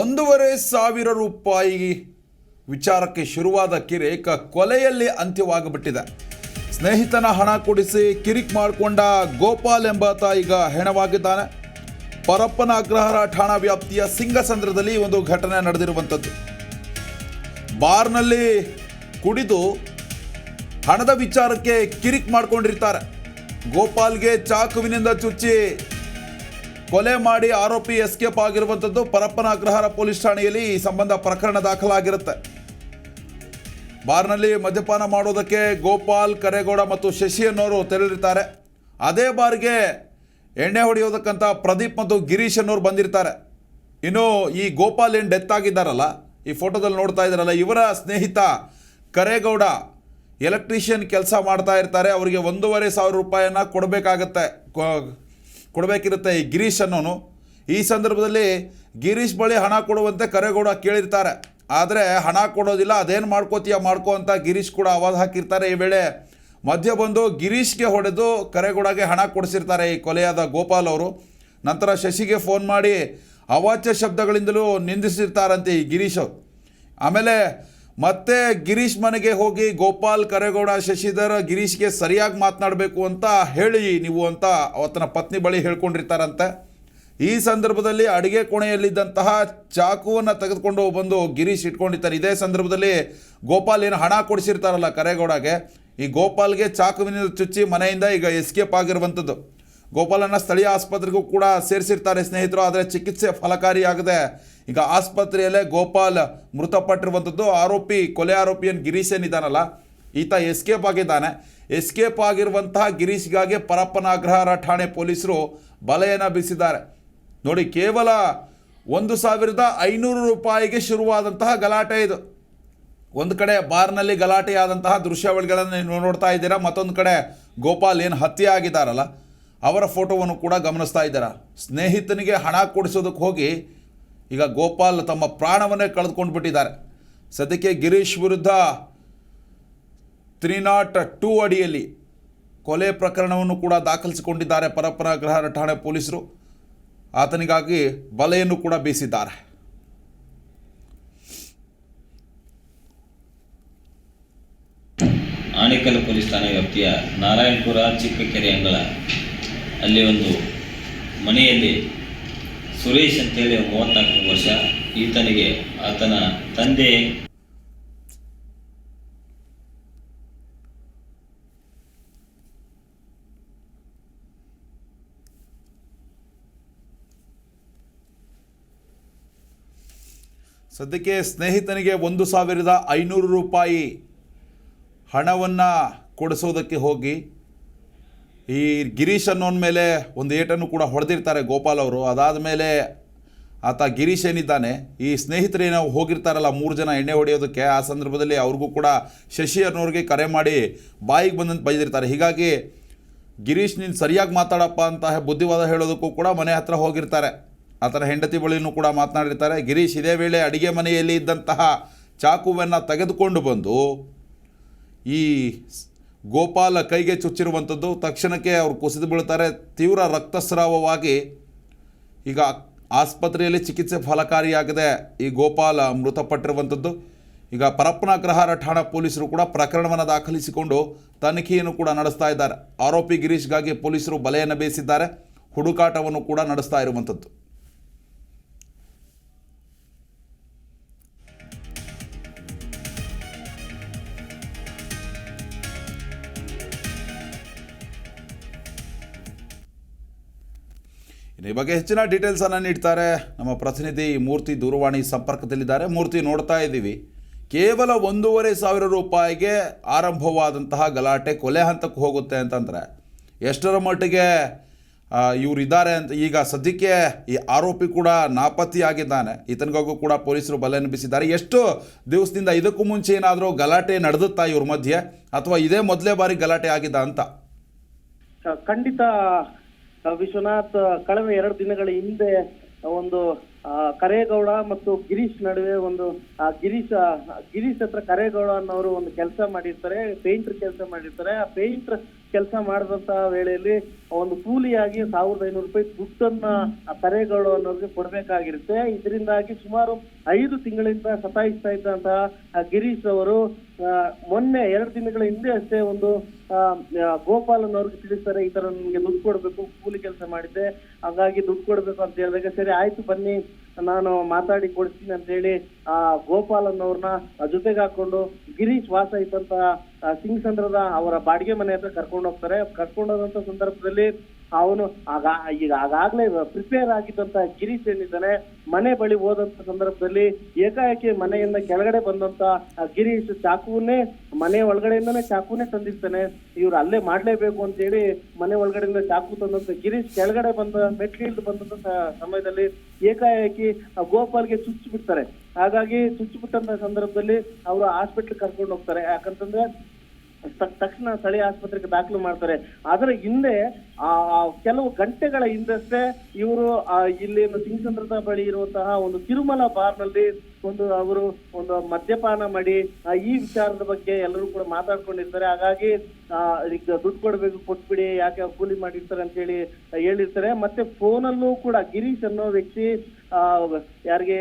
ಒಂದೂವರೆ ಸಾವಿರ ರೂಪಾಯಿ ವಿಚಾರಕ್ಕೆ ಶುರುವಾದ ಕಿರೇಕ ಕೊಲೆಯಲ್ಲಿ ಅಂತ್ಯವಾಗಿಬಿಟ್ಟಿದೆ. ಸ್ನೇಹಿತನ ಹಣ ಕೊಡಿಸಿ ಕಿರಿಕ್ ಮಾಡಿಕೊಂಡ ಗೋಪಾಲ್ ಎಂಬಾತ ಈಗ ಹೆಣವಾಗಿದ್ದಾನೆ. ಪರಪ್ಪನ ಅಗ್ರಹಾರ ಠಾಣಾ ವ್ಯಾಪ್ತಿಯ ಸಿಂಗಸಂದ್ರದಲ್ಲಿ ಒಂದು ಘಟನೆ ನಡೆದಿರುವಂಥದ್ದು. ಬಾರ್ನಲ್ಲಿ ಕುಡಿದು ಹಣದ ವಿಚಾರಕ್ಕೆ ಕಿರಿಕ್ ಮಾಡ್ಕೊಂಡಿರ್ತಾರೆ. ಗೋಪಾಲ್ಗೆ ಚಾಕುವಿನಿಂದ ಚುಚ್ಚಿ ಕೊಲೆ ಮಾಡಿ ಆರೋಪಿ ಎಸ್ಕೇಪ್ ಆಗಿರುವಂಥದ್ದು ಪರಪ್ಪನ ಅಗ್ರಹಾರ ಪೊಲೀಸ್ ಠಾಣೆಯಲ್ಲಿ ಈ ಸಂಬಂಧ ಪ್ರಕರಣ ದಾಖಲಾಗಿರುತ್ತೆ. ಬಾರ್ನಲ್ಲಿ ಮದ್ಯಪಾನ ಮಾಡೋದಕ್ಕೆ ಗೋಪಾಲ್, ಕರೇಗೌಡ ಮತ್ತು ಶಶಿ ಅನ್ನೋರು ತೆರಳಿರ್ತಾರೆ. ಅದೇ ಬಾರ್ಗೆ ಎಣ್ಣೆ ಹೊಡೆಯೋದಕ್ಕಂತ ಪ್ರದೀಪ್ ಮತ್ತು ಗಿರೀಶ್ ಅನ್ನೋರು ಬಂದಿರ್ತಾರೆ. ಇನ್ನು ಈ ಗೋಪಾಲ್ ಏನು ಡೆತ್ ಆಗಿದ್ದಾರಲ್ಲ, ಈ ಫೋಟೋದಲ್ಲಿ ನೋಡ್ತಾ ಇದ್ದಾರಲ್ಲ, ಇವರ ಸ್ನೇಹಿತ ಕರೇಗೌಡ ಎಲೆಕ್ಟ್ರಿಷಿಯನ್ ಕೆಲಸ ಮಾಡ್ತಾ ಇರ್ತಾರೆ, ಅವರಿಗೆ ಒಂದೂವರೆ ಸಾವಿರ ರೂಪಾಯಿಯನ್ನು ಕೊಡಬೇಕಾಗತ್ತೆ. ಕೊಡಬೇಕಿರುತ್ತೆ ಈ ಗಿರೀಶ್ ಅನ್ನೋನು. ಈ ಸಂದರ್ಭದಲ್ಲಿ ಗಿರೀಶ್ ಬಳಿ ಹಣ ಕೊಡುವಂತೆ ಕರೆಗೌಡ ಕೇಳಿರ್ತಾರೆ. ಆದರೆ ಹಣ ಕೊಡೋದಿಲ್ಲ, ಅದೇನು ಮಾಡ್ಕೋತೀಯ, ಮಾಡ್ಕೋ ಅಂತ ಗಿರೀಶ್ ಕೂಡ ಆವಾಜ್ ಹಾಕಿರ್ತಾರೆ. ಈ ವೇಳೆ ಮಧ್ಯ ಬಂದು ಗಿರೀಶ್ಗೆ ಹೊಡೆದು ಕರೆಗೌಡಗೆ ಹಣ ಕೊಡಿಸಿರ್ತಾರೆ ಈ ಕೊಲೆಯಾದ ಗೋಪಾಲ್ ಅವರು. ನಂತರ ಶಶಿಗೆ ಫೋನ್ ಮಾಡಿ ಅವಾಚ್ಯ ಶಬ್ದಗಳಿಂದಲೂ ನಿಂದಿಸಿರ್ತಾರಂತೆ ಈ ಗಿರೀಶ್ ಆಮೇಲೆ ಮತ್ತೆ ಗಿರೀಶ್ ಮನೆಗೆ ಹೋಗಿ ಗೋಪಾಲ್ ಕರೇಗೌಡ ಶಶಿಧರ್ ಗಿರೀಶ್ಗೆ ಸರಿಯಾಗಿ ಮಾತನಾಡಬೇಕು ಅಂತ ಹೇಳಿ ನೀವು ಅಂತ ಅವತ್ತನ ಪತ್ನಿ ಬಳಿ ಹೇಳ್ಕೊಂಡಿರ್ತಾರಂತೆ. ಈ ಸಂದರ್ಭದಲ್ಲಿ ಅಡುಗೆ ಕೋಣೆಯಲ್ಲಿದ್ದಂತಹ ಚಾಕುವನ್ನು ತೆಗೆದುಕೊಂಡು ಬಂದು ಗಿರೀಶ್ ಇಟ್ಕೊಂಡಿರ್ತಾರೆ. ಇದೇ ಸಂದರ್ಭದಲ್ಲಿ ಗೋಪಾಲ್ ಏನು ಹಣ ಕೊಡಿಸಿರ್ತಾರಲ್ಲ ಕರೇಗೌಡಗೆ. ಈ ಗೋಪಾಲ್ಗೆ ಚಾಕುವಿನಿಂದ ಚುಚ್ಚಿ ಮನೆಯಿಂದ ಈಗ ಎಸ್ಕೇಪ್ ಆಗಿರುವಂಥದ್ದು. ಗೋಪಾಲನ ಸ್ಥಳೀಯ ಆಸ್ಪತ್ರೆಗೂ ಕೂಡ ಸೇರಿಸಿರ್ತಾರೆ ಸ್ನೇಹಿತರು, ಆದರೆ ಚಿಕಿತ್ಸೆ ಫಲಕಾರಿಯಾಗದೆ ಈಗ ಆಸ್ಪತ್ರೆಯಲ್ಲೇ ಗೋಪಾಲ್ ಮೃತಪಟ್ಟಿರುವಂಥದ್ದು. ಆರೋಪಿ, ಕೊಲೆ ಆರೋಪಿಯನ್ ಗಿರೀಶ್ ಏನಿದ್ದಾನಲ್ಲ, ಈತ ಎಸ್ಕೇಪ್ ಆಗಿದ್ದಾನೆ. ಎಸ್ಕೇಪ್ ಆಗಿರುವಂತಹ ಗಿರೀಶ್ಗಾಗಿ ಪರಪ್ಪನ ಅಗ್ರಹಾರ ಠಾಣೆ ಪೊಲೀಸರು ಬಲೆಯನ್ನು ಬೀಸಿದ್ದಾರೆ. ನೋಡಿ, ಕೇವಲ ಒಂದು ಸಾವಿರದ ಐನೂರು ರೂಪಾಯಿಗೆ ಶುರುವಾದಂತಹ ಗಲಾಟೆ ಇದು. ಒಂದು ಕಡೆ ಬಾರ್ನಲ್ಲಿ ಗಲಾಟೆಯಾದಂತಹ ದೃಶ್ಯಾವಳಿಗಳನ್ನು ನೀವು ನೋಡ್ತಾ ಇದ್ದೀರಾ, ಮತ್ತೊಂದು ಕಡೆ ಗೋಪಾಲ್ ಏನು ಹತ್ಯೆ ಆಗಿದ್ದಾರಲ್ಲ ಅವರ ಫೋಟೋವನ್ನು ಕೂಡ ಗಮನಿಸ್ತಾ ಇದ್ದಾರೆ? ಸ್ನೇಹಿತನಿಗೆ ಹಣ ಕೊಡಿಸೋದಕ್ಕೆ ಹೋಗಿ ಈಗ ಗೋಪಾಲ್ ತಮ್ಮ ಪ್ರಾಣವನ್ನೇ ಕಳೆದುಕೊಂಡು ಬಿಟ್ಟಿದ್ದಾರೆ ಸದ್ಯಕ್ಕೆ ಗಿರೀಶ್ ವಿರುದ್ಧ ತ್ರೀ ನಾಟ್ ಟೂ ಅಡಿಯಲ್ಲಿ ಕೊಲೆ ಪ್ರಕರಣವನ್ನು ಕೂಡ ದಾಖಲಿಸಿಕೊಂಡಿದ್ದಾರೆ ಪರಪರ ಗ್ರಹ ಠಾಣೆ ಪೊಲೀಸರು. ಆತನಿಗಾಗಿ ಬಲೆಯನ್ನು ಕೂಡ ಬೀಸಿದ್ದಾರೆ. ಆಣಿಕಲ್ ಪೊಲೀಸ್ ಠಾಣೆ ವ್ಯಾಪ್ತಿಯ ನಾರಾಯಣಪುರ ಚಿಕ್ಕಕೆರೆ ಅಂಗಳ ಅಲ್ಲಿ ಒಂದು ಮನೆಯಲ್ಲಿ ಸುರೇಶ್ ಅಂತೇಳಿ ಮೂವತ್ತ್ನಾಲ್ಕು ವರ್ಷ ಈತನಿಗೆ ಆತನ ತಂದೆ. ಸದ್ಯಕ್ಕೆ ಸ್ನೇಹಿತನಿಗೆ ಒಂದು ಸಾವಿರದ ಐನೂರು ರೂಪಾಯಿ ಹಣವನ್ನು ಕೊಡಿಸೋದಕ್ಕೆ ಹೋಗಿ ಈ ಗಿರೀಶ್ ಅನ್ನೋನ ಮೇಲೆ ಒಂದು ಏಟನ್ನು ಕೂಡ ಹೊಡೆದಿರ್ತಾರೆ ಗೋಪಾಲ್ ಅವರು. ಅದಾದ ಮೇಲೆ ಆತ ಗಿರೀಶ್ ಏನಿದ್ದಾನೆ, ಈ ಸ್ನೇಹಿತರೇನೋ ಹೋಗಿರ್ತಾರಲ್ಲ, ಮೂರು ಜನ ಎಣ್ಣೆ ಹೊಡೆಯೋದಕ್ಕೆ, ಆ ಸಂದರ್ಭದಲ್ಲಿ ಅವ್ರಿಗೂ ಕೂಡ ಶಶಿ ಅನ್ನೋರಿಗೆ ಕರೆ ಮಾಡಿ ಬಾಯಿಗೆ ಬಂದಂತ ಬೈದಿರ್ತಾರೆ. ಹೀಗಾಗಿ ಗಿರೀಶ್ ನೀನು ಸರಿಯಾಗಿ ಮಾತಾಡಪ್ಪ ಅಂತ ಬುದ್ಧಿವಾದ ಹೇಳೋದಕ್ಕೂ ಕೂಡ ಮನೆ ಹತ್ರ ಹೋಗಿರ್ತಾರೆ. ಆತನ ಹೆಂಡತಿ ಬಳಿನೂ ಕೂಡ ಮಾತನಾಡಿರ್ತಾರೆ. ಗಿರೀಶ್ ಇದೇ ವೇಳೆ ಅಡಿಗೆ ಮನೆಯಲ್ಲಿ ಇದ್ದಂತಹ ಚಾಕುವನ್ನು ತೆಗೆದುಕೊಂಡು ಬಂದು ಈ ಗೋಪಾಲ ಕೈಗೆ ಚುಚ್ಚಿರುವಂಥದ್ದು. ತಕ್ಷಣಕ್ಕೆ ಅವರು ಕುಸಿದು ಬೀಳ್ತಾರೆ. ತೀವ್ರ ರಕ್ತಸ್ರಾವವಾಗಿ ಈಗ ಆಸ್ಪತ್ರೆಯಲ್ಲಿ ಚಿಕಿತ್ಸೆ ಫಲಕಾರಿಯಾಗಿದೆ. ಈ ಗೋಪಾಲ ಮೃತಪಟ್ಟಿರುವಂಥದ್ದು. ಈಗ ಪರಪ್ಪನ ಗ್ರಹಾರ ಠಾಣಾ ಪೊಲೀಸರು ಕೂಡ ಪ್ರಕರಣವನ್ನು ದಾಖಲಿಸಿಕೊಂಡು ತನಿಖೆಯನ್ನು ಕೂಡ ನಡೆಸ್ತಾ ಇದ್ದಾರೆ. ಆರೋಪಿ ಗಿರೀಶ್ಗಾಗಿ ಪೊಲೀಸರು ಬಲೆಯನ್ನು ಬೇಯಿಸಿದ್ದಾರೆ. ಹುಡುಕಾಟವನ್ನು ಕೂಡ ನಡೆಸ್ತಾ ಇರುವಂಥದ್ದು. ಇನ್ನು ಈ ಬಗ್ಗೆ ಹೆಚ್ಚಿನ ಡೀಟೇಲ್ಸನ್ನು ನೀಡ್ತಾರೆ ನಮ್ಮ ಪ್ರತಿನಿಧಿ ಮೂರ್ತಿ ದೂರವಾಣಿ ಸಂಪರ್ಕದಲ್ಲಿದ್ದಾರೆ. ಮೂರ್ತಿ ನೋಡ್ತಾ ಇದ್ದೀವಿ. ಕೇವಲ ಒಂದೂವರೆ ಸಾವಿರ ರೂಪಾಯಿಗೆ ಆರಂಭವಾದಂತಹ ಗಲಾಟೆ ಕೊಲೆ ಹಂತಕ್ಕೆ ಹೋಗುತ್ತೆ ಅಂತಂದರೆ ಎಷ್ಟರ ಮಟ್ಟಿಗೆ ಇವರು ಇದ್ದಾರೆ ಅಂತ ಈಗ ಸದ್ಯಕ್ಕೆ ಈ ಆರೋಪಿ ಕೂಡ ನಾಪತ್ತೆಯಾಗಿದ್ದಾನೆ. ಈತನಿಗಾಗೂ ಕೂಡ ಪೊಲೀಸರು ಬಲೆಯನ್ನು ಬೀಸಿದ್ದಾರೆ ಎಷ್ಟು ದಿವಸದಿಂದ ಇದಕ್ಕೂ ಮುಂಚೆ ಏನಾದರೂ ಗಲಾಟೆ ನಡೆದುತ್ತಾ ಇವ್ರ ಮಧ್ಯೆ ಅಥವಾ ಇದೇ ಮೊದಲೇ ಬಾರಿ ಗಲಾಟೆ ಆಗಿದ್ದ ಅಂತ? ಖಂಡಿತ ವಿಶ್ವನಾಥ್, ಕಳೆದ ಎರಡು ದಿನಗಳ ಹಿಂದೆ ಒಂದು ಕರೇಗೌಡ ಮತ್ತು ಗಿರೀಶ್ ನಡುವೆ ಒಂದು ಗಿರೀಶ್ ಗಿರೀಶ್ ಹತ್ರ ಕರೇಗೌಡ ಅನ್ನೋರು ಒಂದು ಕೆಲಸ ಮಾಡಿರ್ತಾರೆ, ಪೇಂಟರ್ ಕೆಲಸ ಮಾಡಿರ್ತಾರೆ. ಆ ಪೇಂಟರ್ ಕೆಲಸ ಮಾಡಿದಂತಹ ವೇಳೆಯಲ್ಲಿ ಒಂದು ಕೂಲಿಯಾಗಿ ಸಾವಿರದ ಐನೂರು ರೂಪಾಯಿ ದುಡ್ಡನ್ನ ಕರೆಗಳು ಅನ್ನೋರಿಗೆ ಕೊಡ್ಬೇಕಾಗಿರುತ್ತೆ. ಇದರಿಂದಾಗಿ ಸುಮಾರು ಐದು ತಿಂಗಳಿಂದ ಸತಾಯಿಸ್ತಾ ಇದ್ದಂತಹ ಗಿರೀಶ್ ಅವರು ಮೊನ್ನೆ ಎರಡು ದಿನಗಳ ಹಿಂದೆ ಅಷ್ಟೇ ಒಂದು ಗೋಪಾಲ್ ಅನ್ನೋರ್ಗೆ ತಿಳಿಸ್ತಾರೆ, ಈ ತರ ನಿಮ್ಗೆ ದುಡ್ಡು ಕೊಡ್ಬೇಕು, ಕೂಲಿ ಕೆಲಸ ಮಾಡಿದ್ದೆ, ಹಾಗಾಗಿ ದುಡ್ಡು ಕೊಡ್ಬೇಕು ಅಂತ ಹೇಳಿದಾಗ, ಸರಿ ಆಯ್ತು ಬನ್ನಿ, ನಾನು ಮಾತಾಡಿ ಕೊಡ್ತೀನಿ ಅಂತ ಹೇಳಿ ಆ ಗೋಪಾಲ್ ಅನ್ನೋರ್ನ ಜೊತೆಗೆ ಹಾಕೊಂಡು ಗಿರೀಶ್ ವಾಸ ಇದ್ದಂತ ಸಿಂಗ್ಸಂದ್ರದ ಅವರ ಬಾಡಿಗೆ ಮನೆ ಹತ್ರ ಕರ್ಕೊಂಡು ಹೋಗ್ತಾರೆ. ಕರ್ಕೊಂಡು ಹೋದಂತ ಸಂದರ್ಭದಲ್ಲಿ ಅವನು ಆಗ, ಈಗ ಆಗಾಗ್ಲೇ ಪ್ರಿಪೇರ್ ಆಗಿದ್ದಂತ ಗಿರೀಶ್ ಏನಿದ್ದಾನೆ, ಮನೆ ಬಳಿ ಹೋದಂತ ಸಂದರ್ಭದಲ್ಲಿ ಏಕಾಏಕಿ ಮನೆಯಿಂದ ಕೆಳಗಡೆ ಬಂದಂತ ಗಿರೀಶ್ ಚಾಕುವನ್ನೇ, ಮನೆ ಒಳಗಡೆಯಿಂದನೇ ಚಾಕುನೇ ತಂದಿರ್ತಾನೆ. ಇವ್ರು ಅಲ್ಲೇ ಮಾಡ್ಲೇಬೇಕು ಅಂತ ಹೇಳಿ ಮನೆ ಒಳಗಡೆಯಿಂದ ಚಾಕು ತಂದಂತ ಗಿರೀಶ್ ಕೆಳಗಡೆ ಬಂದ ಮೆಟ್ಲಿಲ್ದು ಬಂದಂತ ಸಮಯದಲ್ಲಿ ಏಕಾಏಕಿ ಗೋಪಾಲ್ಗೆ ಚುಚ್ಚಿ ಬಿಡ್ತಾರೆ ಹಾಗಾಗಿ ಚುಚ್ಚು ಬಿಟ್ಟಂತ ಸಂದರ್ಭದಲ್ಲಿ ಅವರು ಹಾಸ್ಪಿಟ್ಲ್ ಕರ್ಕೊಂಡು ಹೋಗ್ತಾರೆ. ಯಾಕಂತಂದ್ರೆ ತಕ್ಷಣ ಸ್ಥಳೀಯ ಆಸ್ಪತ್ರೆಗೆ ದಾಖಲು ಮಾಡ್ತಾರೆ. ಅದರ ಹಿಂದೆ ಆ ಕೆಲವು ಗಂಟೆಗಳ ಹಿಂದಷ್ಟೇ ಇವರು ಇಲ್ಲಿ ಸಿಂಗಸಂದ್ರದ ಬಳಿ ಇರುವಂತಹ ಒಂದು ತಿರುಮಲ ಬಾರ್ನಲ್ಲಿ ಒಂದು ಅವರು ಒಂದು ಮದ್ಯಪಾನ ಮಾಡಿ ಈ ವಿಚಾರದ ಬಗ್ಗೆ ಎಲ್ಲರೂ ಕೂಡ ಮಾತಾಡ್ಕೊಂಡಿರ್ತಾರೆ. ಹಾಗಾಗಿ ಈಗ ದುಡ್ಡು ಕೊಡಬೇಕು, ಕೊಟ್ಬಿಡಿ, ಯಾಕೆ ಕೂಲಿ ಮಾಡಿರ್ತಾರೆ ಅಂತ ಹೇಳಿ ಹೇಳಿರ್ತಾರೆ. ಮತ್ತೆ ಫೋನಲ್ಲೂ ಕೂಡ ಗಿರೀಶ್ ಅನ್ನೋ ವ್ಯಕ್ತಿ ಯಾರಿಗೆ,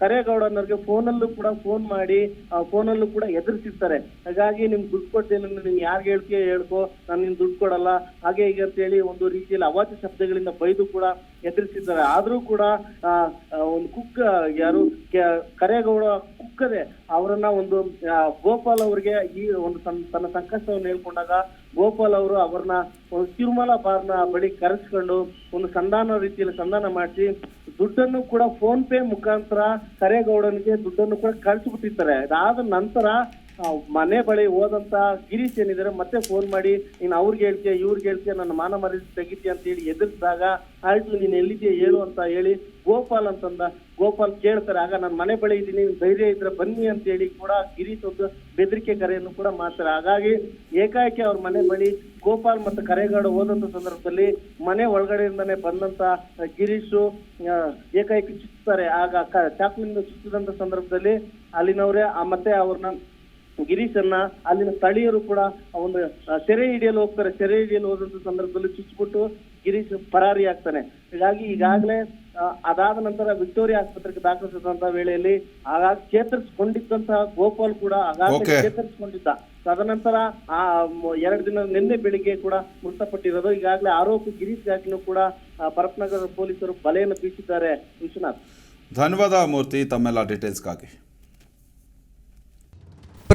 ಕರೇಗೌಡ ಅನ್ನೋರಿಗೆ ಫೋನಲ್ಲೂ ಕೂಡ ಫೋನ್ ಮಾಡಿ ಫೋನಲ್ಲೂ ಕೂಡ ಎದುರಿಸಿರ್ತಾರೆ. ಹಾಗಾಗಿ ನಿಮ್ಗೆ ದುಡ್ಡು ಕೊಡ್ತೀನಿ ನೀನು ಯಾರಿಗೆ ಹೇಳ್ತೀಯ ಹೇಳ್ಕೊ, ನಾನು ನಿನ್ ದುಡ್ಡು ಕೊಡಲ್ಲ. ಹಾಗೆ ಹೀಗೆ ಅಂತ ಹೇಳಿ ಒಂದು ರೀತಿಯಲ್ಲಿ ಅವಾಚ್ಯ ಶಬ್ದಗಳಿಂದ ಬೈದು ಕೂಡ ಎದುರಿಸಿದ್ದಾರೆ. ಆದರೂ ಕೂಡ ಒಂದು ಕುಕ್ಕ ಯಾರು ಕರೇಗೌಡ ಕುಕ್ಕದೆ ಅವರನ್ನ ಒಂದು ಗೋಪಾಲ್ ಅವರಿಗೆ ಈ ಒಂದು ತನ್ನ ಸಂಕಷ್ಟವನ್ನು ಹೇಳ್ಕೊಂಡಾಗ ಗೋಪಾಲ್ ಅವರು ಅವ್ರನ್ನ ಒಂದು ತಿರುಮಲ ಬಾರ್ನ ಬಳಿ ಕರೆಸ್ಕೊಂಡು ಒಂದು ಸಂಧಾನ ರೀತಿಯಲ್ಲಿ ಸಂಧಾನ ಮಾಡಿಸಿ ದುಡ್ಡನ್ನು ಕೂಡ ಫೋನ್ ಪೇ ಮುಖಾಂತರ ಕರೇಗೌಡನಿಗೆ ದುಡ್ಡನ್ನು ಕೂಡ ಕಳಿಸ್ಬಿಟ್ಟಿರ್ತಾರೆ ಅದಾದ ನಂತರ ಮನೆ ಬಳಿ ಹೋದಂತ ಗಿರೀಶ್ ಏನಿದ್ದಾರೆ ಮತ್ತೆ ಫೋನ್ ಮಾಡಿ, ನೀನು ಅವ್ರಿಗೆ ಹೇಳ್ತೀಯ ಇವ್ರಿಗೆ ಹೇಳ್ತೀಯ, ನನ್ನ ಮಾನ ಮರ್ಯಾದೆ ತೆಗಿತೀಯ ಅಂತ ಹೇಳಿ ಎದುರಿಸಿದಾಗ, ಆಯ್ತು, ನೀನ್ ಎಲ್ಲಿದ್ಯಾ ಹೇಳು ಅಂತ ಹೇಳಿ ಗೋಪಾಲ್ ಅಂತಂದ. ಗೋಪಾಲ್ ಕೇಳ್ತಾರೆ, ಆಗ ನಾನು ಮನೆ ಬಳಿ ಇದ್ದೀನಿ ಧೈರ್ಯ ಇದ್ರೆ ಬನ್ನಿ ಅಂತ ಹೇಳಿ ಕೂಡ ಗಿರೀಶ್ ಒಂದು ಬೆದರಿಕೆ ಕರೆಯನ್ನು ಕೂಡ ಮಾಡ್ತಾರೆ. ಹಾಗಾಗಿ ಏಕಾಏಕಿ ಅವ್ರ ಮನೆ ಬಳಿ ಗೋಪಾಲ್ ಮತ್ತು ಕರೆಗಾಡು ಹೋದಂತ ಸಂದರ್ಭದಲ್ಲಿ ಮನೆ ಒಳಗಡೆಯಿಂದಾನೆ ಬಂದಂತ ಗಿರೀಶ್ ಏಕಾಏಕಿ ಚುಚ್ಚುತ್ತಾರೆ ಆಗ ಚಾಕುವಿನಿಂದ ಚುಚ್ಚಿದಂತ ಸಂದರ್ಭದಲ್ಲಿ ಅಲ್ಲಿನವರೇ ಮತ್ತೆ ಅವ್ರನ್ನ ಗಿರೀಶನ್ನ ಅಲ್ಲಿನ ಸ್ಥಳೀಯರು ಕೂಡ ಒಂದು ಸೆರೆ ಹಿಡಿಯಲು ಹೋಗ್ತಾರೆ. ಸೆರೆ ಹಿಡಿಯಲು ಹೋದಂತ ಸಂದರ್ಭದಲ್ಲಿ ಚುಚ್ಚಿಬಿಟ್ಟು ಗಿರೀಶ್ ಪರಾರಿ ಆಗ್ತಾನೆ. ಹೀಗಾಗಿ ಈಗಾಗಲೇ ಅದಾದ ನಂತರ ವಿಕ್ಟೋರಿಯಾ ಆಸ್ಪತ್ರೆಗೆ ದಾಖಲಿಸಿದಂತಹ ವೇಳೆಯಲ್ಲಿ ಆಗಾಗ ಚೇತರಿಸಿಕೊಂಡಿದ್ದಂತಹ ಗೋಪಾಲ್ ಕೂಡ ಆಗಾಗಲೇ. ಚೇತರಿಸಿಕೊಂಡಿದ್ದ. ತದನಂತರ ಆ ಎರಡು ದಿನ ನಿನ್ನೆ ಬೆಳಿಗ್ಗೆ ಕೂಡ ಮೃತಪಟ್ಟಿರೋದು. ಈಗಾಗಲೇ ಆರೋಪಿ ಗಿರೀಶ್ ಗಾಕಿನೂ ಕೂಡ ಪರಪ್ನಗರ ಪೊಲೀಸರು ಬಲೆಯನ್ನು ಬೀಸಿದ್ದಾರೆ ವಿಶ್ವನಾಥ್. ಧನ್ಯವಾದ ಮೂರ್ತಿ ತಮ್ಮೆಲ್ಲ ಡೀಟೇಲ್ಸ್ಗಾಗಿ